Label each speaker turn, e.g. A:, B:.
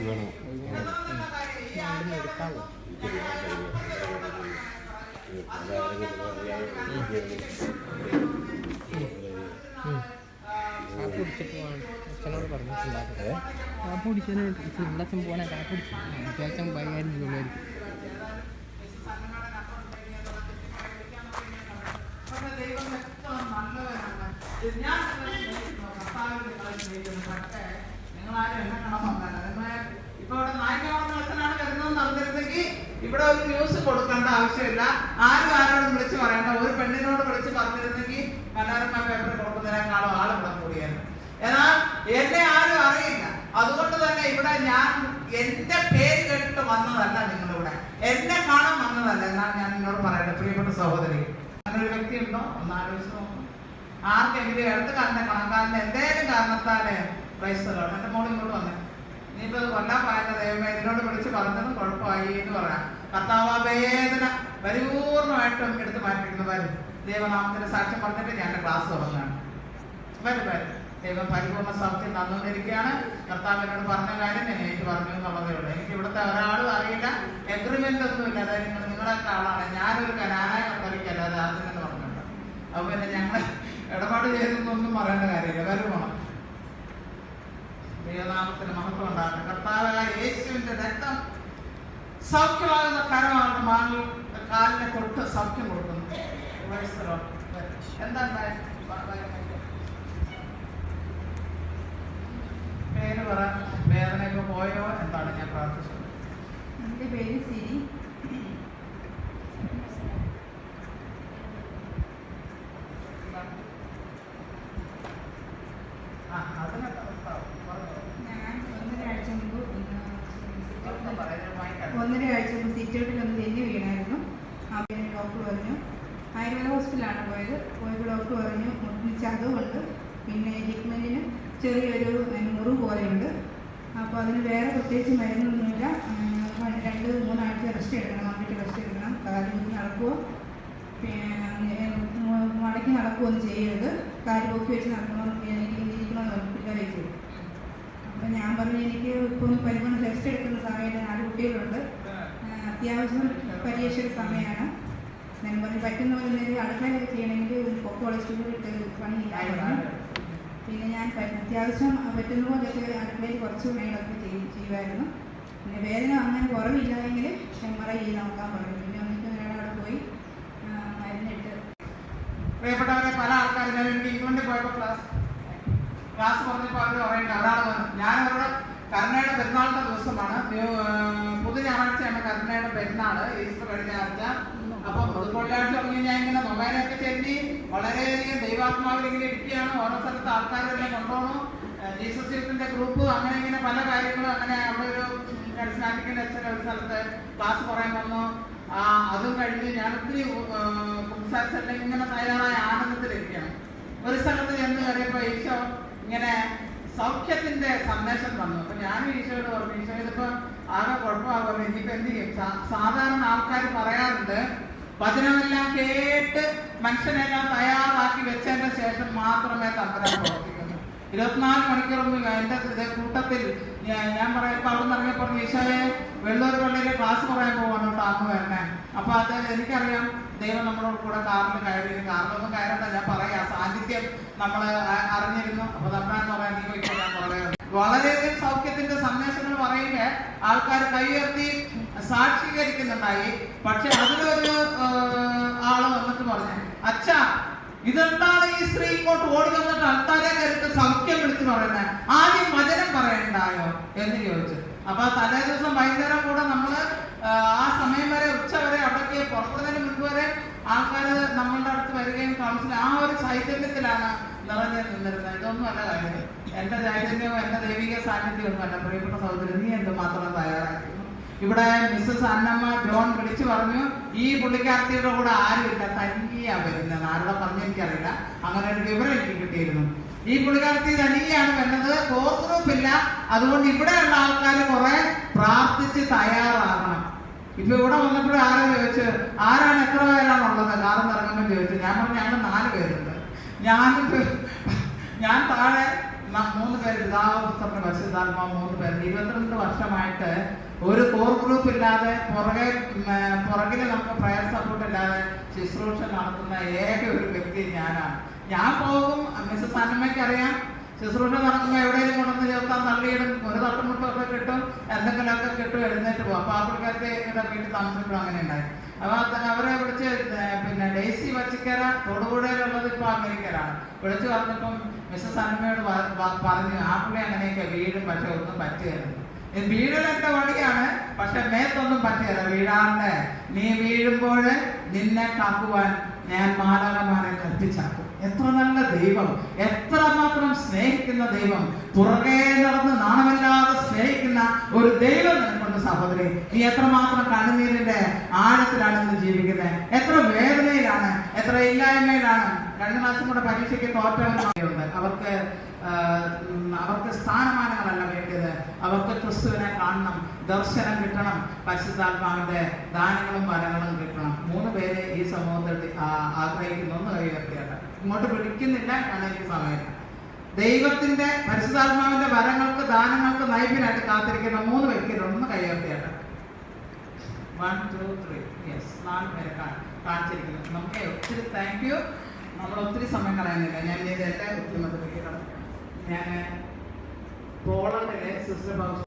A: വേണോ
B: കാപ്പ് കുടിച്ചിട്ട് പോകാൻ അച്ഛനോട് പറഞ്ഞിട്ടുണ്ടാക്കുന്നത് കാപ്പ് കുടിക്കാനായിട്ട് ഇവിടെ അച്ഛൻ പോകാനാ കാപ്പ് കുടിച്ചു അത്യാവശ്യം കൈകാര്യം ചെയ്യുള്ളായിരിക്കും
C: ഇപ്പൊ ഇവിടെ നായികമാർത്തനാണ് വരുന്നതെന്ന് അറിഞ്ഞിരുന്നെങ്കിൽ ഇവിടെ ഒരു ന്യൂസ് കൊടുക്കേണ്ട ആവശ്യമില്ല. ആരും ആരോടും വിളിച്ച് പറയണ്ട. ഒരു പെണ്ണിനോട് വിളിച്ച് പറഞ്ഞിരുന്നെങ്കിൽ മനോരമ പേപ്പർ കൊടുക്കുന്നതിനേക്കാളും ആൾ ഇവിടെ കൂടിയാണ്. എന്നാൽ എന്നെ ആരും അറിയില്ല. അതുകൊണ്ട് തന്നെ ഇവിടെ ഞാൻ എന്റെ പേര് കേട്ടിട്ട് വന്നതല്ല നിങ്ങളിവിടെ. എന്നെ കാണാൻ വന്നതല്ല. എന്നാണ് ഞാൻ നിന്നോട് പറയുന്നത് പ്രിയപ്പെട്ട സഹോദരി അങ്ങനൊരു വ്യക്തി ഉണ്ടോ ഒന്ന് ആലോചിച്ച് നോക്കണം ആർക്കെങ്കിലും എടുത്ത് കാലിന്റെ കണക്കാലിന് എന്തേലും കാരണത്താൽ ക്രൈസ്തവരാണ് എന്റെ മോൾ ഇങ്ങോട്ട് വന്നേ. നീയിപ്പോ കൊല്ലാൻ പറയുന്ന ദൈവമേ ഇതിനോട് വിളിച്ച് പറഞ്ഞതും കുഴപ്പമായി എന്ന് പറയാം. കർത്താവ് വേദന പരിപൂർണമായിട്ടും എടുത്ത് മാറ്റിയിരുന്നു വരും. ദൈവനാമത്തിന്റെ സാക്ഷ്യം പറഞ്ഞിട്ട് ഞാൻ ക്ലാസ് തുടങ്ങാണ് വരും വരും. ദൈവം പരിപൂർണ സൗഖ്യം തന്നുകൊണ്ടിരിക്കുകയാണ്. കർത്താവ് എന്നോട് പറഞ്ഞ കാര്യം ഞാൻ എനിക്ക് പറഞ്ഞു എന്നുള്ളതേ ഉള്ളൂ. എനിക്ക് ഇവിടുത്തെ ഒരാളും അറിയില്ല. എഗ്രിമെന്റ് ഒന്നുമില്ല. അതായത് നിങ്ങൾ നിങ്ങളൊക്കെ ആളാണ്. ഞാനൊരു കനാനായ കത്തോലിക്കല്ല അത് ആദ്യം തന്നെ പറഞ്ഞിട്ടുണ്ട് അപ്പൊ പിന്നെ ഞങ്ങൾ ഇടപാട് ചെയ്തെന്നൊന്നും പറയേണ്ട കാര്യമില്ല. വരുമോ ദൈവനാമത്തിന് മഹത്വം ഉണ്ടാകട്ടെ കർത്താവായ യേശുവിന്റെ രക്തം സൗഖ്യമാകുന്ന കരമാണ് മാങ്ങി കാലിനെ തൊട്ട് സൗഖ്യം കൊടുക്കുന്നു. എന്താണ് പേര് പറ. വേദനയൊക്കെ പോയോ? എന്താണ് ഞാൻ പ്രാർത്ഥിച്ചത്?
D: എന്റെ പേര് സിരി
C: ആ അതിനൊക്കെ ഉണ്ടാവും. പറഞ്ഞോ.
D: ഞാൻ ഒന്നര ആഴ്ച മുമ്പ് ഒന്ന്
C: ഒന്ന് പറയുന്നത് വായിക്കാം.
D: ഒന്നര ആഴ്ച മുമ്പ് സിറ്റൗട്ടിൽ ഒന്ന് തെന്നി വീണായിരുന്നു ആ പിന്നെ ഡോക്ടർ പറഞ്ഞു ആയുർവേദ ഹോസ്പിറ്റലാണ് പോയത് പോയപ്പോൾ ഡോക്ടർ പറഞ്ഞു മുട്ടിന് ചതവുണ്ട് പിന്നെ ലിഗ്മെന്റിന് ചെറിയൊരു മുറിവ് പോലെയുണ്ട് അപ്പോൾ അതിന് വേറെ പ്രത്യേകിച്ച് മരുന്നൊന്നുമില്ല രണ്ട് മൂന്നാഴ്ച റെസ്റ്റ് എടുക്കണം വന്നിട്ട് റെസ്റ്റ് എടുക്കണം കാര്യം നടക്കുമോ പിന്നെ മടക്കി നടക്കുകയൊന്നും ചെയ്യരുത് കാര്യം പൊക്കി വെച്ച് നടക്കണം എനിക്ക് ഇരിക്കണമെന്ന് പിള്ളേരെ ചെയ്തു അപ്പം ഞാൻ പറഞ്ഞു എനിക്ക് ഇപ്പം പരിപൂർണ ടെസ്റ്റ് എടുക്കുന്ന സമയത്ത് നാല് കുട്ടികളുണ്ട്. അത്യാവശ്യം പരീക്ഷയുടെ സമയമാണ്. ഞാൻ പറഞ്ഞു പറ്റുന്ന പോലെ എന്തെങ്കിലും അടുക്കളയൊക്കെ ചെയ്യണമെങ്കിൽ കൊളസ്ട്രോൾ ഇട്ട് പണിയില്ലായിരുന്നു പിന്നെ ഞാൻ അത്യാവശ്യം പറ്റുന്ന പോലെയൊക്കെ അടുക്കളയിൽ കുറച്ച് പണികളൊക്കെ ചെയ്യും ചെയ്യുമായിരുന്നു. പിന്നെ വേദന അങ്ങനെ കുറവില്ലായെങ്കിൽ എം ആർ ഐ ചെയ്ത് നോക്കാൻ പറഞ്ഞു. പിന്നെ വന്നിട്ട് ഒരാളവിടെ പോയി മരുന്നിട്ട്.
C: പ്രിയപ്പെട്ടവരെ പല ആൾക്കാരും ഞാൻ പോയപ്പോൾ ക്ലാസ് ക്ലാസ് പറഞ്ഞപ്പോൾ അവർ പറയുന്നത് അതാണ് ഞാൻ അവരുടെ കരുണയുടെ പെരുന്നാളിന്റെ ദിവസമാണ്. പുതു ഞായറാഴ്ചയാണ് കരുണയുടെ പെരുന്നാൾ ഈസ്റ്റർ കഴിഞ്ഞ ആഴ്ച അപ്പൊ പുതുക്കൊള്ളിയാഴ്ച തുടങ്ങി ഞാൻ ഇങ്ങനെ നൊവേനൊക്കെ ചെല്ലി വളരെയധികം ദൈവാത്മാവിൽ ഇങ്ങനെ ഇരിക്കുകയാണ്. ഓരോ സ്ഥലത്ത് ആൾക്കാരെല്ലാം കൊണ്ടുപോകണം ജീസസ് യൂത്തിന്റെ ഗ്രൂപ്പ് അങ്ങനെ ഇങ്ങനെ പല കാര്യങ്ങളും അങ്ങനെ അവിടെ ഒരു കരിസ്മാറ്റിക്കിന്റെ അച്ഛൻ ഒരു സ്ഥലത്ത് ക്ലാസ് പറയാൻ വന്നു. ആ, അതും കഴിഞ്ഞ് ഞാൻ ഒത്തിരി സംസാരിച്ചെല്ലാം ഇങ്ങനെ തയ്യാറായ ആനന്ദത്തിലിരിക്കുകയാണ്. ഒരു സ്ഥലത്ത് ചെന്ന് കയറിയപ്പോ ഈശോ ഇങ്ങനെ സൗഖ്യത്തിന്റെ സന്ദേശം വന്നു. അപ്പൊ ഞാൻ ഈശോയോട് പറഞ്ഞു ഈശോ ഇതിപ്പോ ആകെ കുഴപ്പമാകുമല്ലോ. ഇനിയിപ്പോ എന്ത് ചെയ്യും? സാധാരണ ആൾക്കാർ പറയാറുണ്ട് വചനമെല്ലാം കേട്ട് മനുഷ്യനെല്ലാം തയ്യാറാക്കി വെച്ചതിന്റെ ശേഷം മാത്രമേ തന്ത്രം പ്രവർത്തിക്കുന്നു ഇരുപത്തിനാല് മണിക്കൂറൊന്നും ഇത് കൂട്ടത്തിൽ ഞാൻ- ഞാൻ പറയപ്പോ അവിടെ നിന്ന് ഇറങ്ങിയപ്പോ പറഞ്ഞു ഈശോയെ വെള്ളൂർ പള്ളിയിലെ ക്ലാസ് പറയാൻ പോവാണ് കേട്ടോ വരണേ. അപ്പൊ അത് എനിക്കറിയാം ദൈവം നമ്മളോട് കൂടെ കാറിൽ കയറി കാറിലൊന്നും കയറണ്ട ഞാൻ പറയാം. സാന്നിധ്യം നമ്മൾ അറിഞ്ഞിരുന്നു. അപ്പൊ നമ്മളെന്ന് പറയാൻ നീ പോയിക്കോ പറയാം വളരെയധികം സൗഖ്യത്തിന്റെ സന്ദേശങ്ങൾ പറയുക ആൾക്കാർ കൈയുയർത്തി സാക്ഷീകരിക്കുന്നുണ്ടായി. പക്ഷെ അതിലൊരു ആൾ വന്നിട്ട് പറഞ്ഞു അച്ഛാ ഇതെന്താണ് ഈ സ്ത്രീ ഇങ്ങോട്ട് ഓടി വന്നിട്ട് അൾക്കാരെ കയറിട്ട് സൗഖ്യം വിളിച്ചു പറയുന്നത്? ആദ്യം വചനം പറയണ്ടായോ? എന്ന് ചോദിച്ചു. അപ്പൊ തലേ ദിവസം വൈകുന്നേരം കൂടെ നമ്മൾ ആ, സമയം വരെ ഉച്ച വരെ അവിടേക്ക് പുറപ്പെടുന്നതിന് മുൻപ് വരെ ആൾക്കാർ നമ്മളുടെ അടുത്ത് വരികയും കൗൺസിൽ ആ ഒരു ചൈതന്യത്തിലാണ് നിറഞ്ഞു നിന്നിരുന്നത്. ഇതൊന്നും അല്ല കാര്യം. എന്റെ ചൈതന്യമോ എന്റെ ദൈവിക സാന്നിധ്യവും അല്ല പ്രിയപ്പെട്ട സഹോദരൻ നീ എന്തുമാത്രം തയ്യാറാക്കുന്നു ഇവിടെ മിസ്സസ് അന്നമ്മ ജോൺ വിളിച്ചു പറഞ്ഞു ഈ പുള്ളിക്കാരത്തിയുടെ കൂടെ ആരുമില്ല തനിയാ വരുന്നത് ആരുടെ പറഞ്ഞു എനിക്കറിയില്ല. അങ്ങനെ ഒരു വിവരം എനിക്ക് കിട്ടിയിരുന്നു. ഈ പുള്ളിക്കാരത്തി തനിയാണ് വരുന്നത്. കോർ ഗ്രൂപ്പ് ഇല്ല അതുകൊണ്ട് ഇവിടെയുള്ള ആൾക്കാർ കുറെ പ്രാർത്ഥിച്ച് തയ്യാറാകണം. ഇപ്പൊ ഇവിടെ വന്നപ്പോഴും ആരോ ചോദിച്ചു ആരാണ് എത്ര പേരാണ് ഉള്ളത്? കാറിൽ ഇറങ്ങുമ്പോൾ ചോദിച്ചു. ഞാൻ പറഞ്ഞു ഞങ്ങൾ നാല് പേരുണ്ട്. ഞാൻ ഞാൻ താഴെ മൂന്ന് പേര് പിതാവ് പുത്രന് പരിശുദ്ധാത്മാവ് മൂന്ന് പേര് ഇരുപത്തിരണ്ട് വർഷമായിട്ട് ഒരു കോർ ഗ്രൂപ്പ് ഇല്ലാതെ പുറകെ പുറകിൽ നമുക്ക് പ്രയർ സപ്പോർട്ട് ഇല്ലാതെ ശുശ്രൂഷ നടത്തുന്ന ഏക ഒരു വ്യക്തി ഞാനാണ്. ഞാൻ പോകും മിസ്സസ് അന്നമ്മയ്ക്ക് അറിയാം ശുശ്രൂഷ നടക്കുമ്പോൾ എവിടെയെങ്കിലും കൊണ്ടുവന്ന് ചേർത്താൽ തള്ളിയിടും ഒരു തട്ടുമുട്ടൊക്കെ കിട്ടും എന്തെങ്കിലുമൊക്കെ കിട്ടും എഴുന്നേറ്റ് പോകും അപ്പോൾ ആഫ്രിക്കത്തെ ഇവിടെ വീട്ടിൽ താമസിക്കുമ്പോൾ അങ്ങനെ ഉണ്ടായി അപ്പോൾ അവരെ വിളിച്ച് പിന്നെ ഡേസി വച്ചിക്കര തൊടുപുഴയിലുള്ളത് ഇപ്പോൾ അമേരിക്കയിലാണ്. വിളിച്ചു പറഞ്ഞപ്പം മിസ്സസ് അനമ്മയോട് പറഞ്ഞു ആ ആപ്പിളെ അങ്ങനെയൊക്കെ വീടും പക്ഷെ ഒന്നും പറ്റുകയായിരുന്നു വീഴലൊക്കെ വഴിയാണ് പക്ഷെ മേത്തൊന്നും പറ്റുകയല്ല. വീഴാണ്ട് നീ വീഴുമ്പോൾ നിന്നെ കാക്കുവാൻ ഞാൻ മാലാകമാരെ കൽപ്പിച്ചാക്കും എത്ര നല്ല ദൈവം എത്ര മാത്രം സ്നേഹിക്കുന്ന ദൈവം പുറകെ നടന്ന് നാണമില്ലാതെ സ്നേഹിക്കുന്ന ഒരു ദൈവം നിനക്കുണ്ട് സഹോദരി. നീ എത്രമാത്രം കണ്ണുനീരിന്റെ ആഴത്തിലാണ് ഇന്ന് ജീവിക്കുന്നത്? എത്ര വേദനയിലാണ് എത്ര ഇല്ലായ്മയിലാണ്? രണ്ടു മാസം കൂടെ പരീക്ഷയ്ക്ക് തോറ്റവരുണ്ട് അവർക്ക് അവർക്ക് സ്ഥാനമാനങ്ങളല്ല വേണ്ടത്. അവർക്ക് ക്രിസ്തുവിനെ കാണണം ദർശനം കിട്ടണം പരിശുദ്ധാത്മാവിന്റെ ദാനങ്ങളും വരങ്ങളും കിട്ടണം. മൂന്ന് പേരെ ഈ സമൂഹത്തിൽ ആഗ്രഹിക്കുന്നു ഒന്ന് കൈവർത്തിയാണ് ഇങ്ങോട്ട് വിളിക്കുന്നില്ല കാരണം എനിക്ക് സമയം. ദൈവത്തിന്റെ പരിശുദ്ധാത്മാവിന്റെ വരങ്ങൾക്ക് ദാനങ്ങൾക്ക് നൈപിനായിട്ട് കാത്തിരിക്കുന്ന മൂന്ന് വ്യക്തികൾ ഒന്ന് കൈവർത്തിയാണ് വൺ ടു ത്രീ യെസ് നാല് പേരെ കാണിച്ചിരിക്കുന്നു. നമുക്ക് ഒത്തിരി താങ്ക് യു നമ്മൾ ഒത്തിരി സമയം കളയുന്നില്ല ഞാൻ ഇത് ബുദ്ധിമുട്ടിലേക്ക് കടന്നു ഞാൻ പോളണ്ടിലെ സിസ്റ്റർ ഹൗസ്